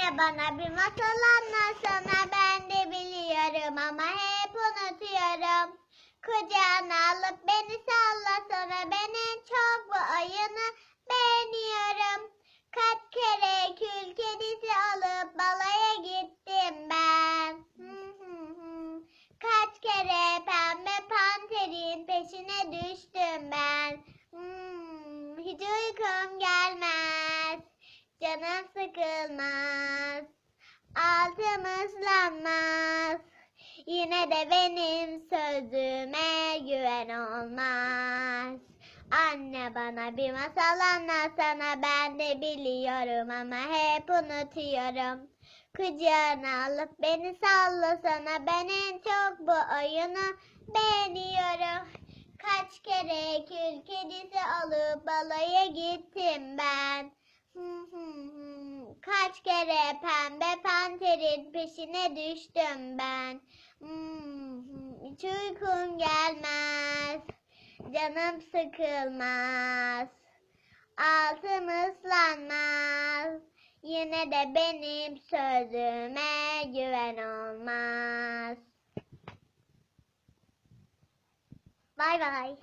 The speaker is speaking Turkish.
Anne bana bir masal anlatsana ben de biliyorum ama hep unutuyorum. Kucağına alıp beni sallasana ben en çok bu oyunu beğeniyorum. Kaç kere kül kedisi alıp balaya gittim ben. Kaç kere pembe panterin peşine düştüm ben. Hiç uykum gelmez. Canım sıkılmaz. Islanmaz. Yine de benim sözüme güven olmaz. Anne bana bir masal anlatsana ben de biliyorum ama hep unutuyorum. Kucağına alıp beni sallasana ben en çok bu oyunu beğeniyorum. Kaç kere kül kedisi alıp balaya gittim ben. Kaç kere pembe panterin peşine düştüm ben. Hmm, Hiç uykum gelmez. Canım sıkılmaz. Altım ıslanmaz. Yine de benim sözüme güven olmaz. Bay bay.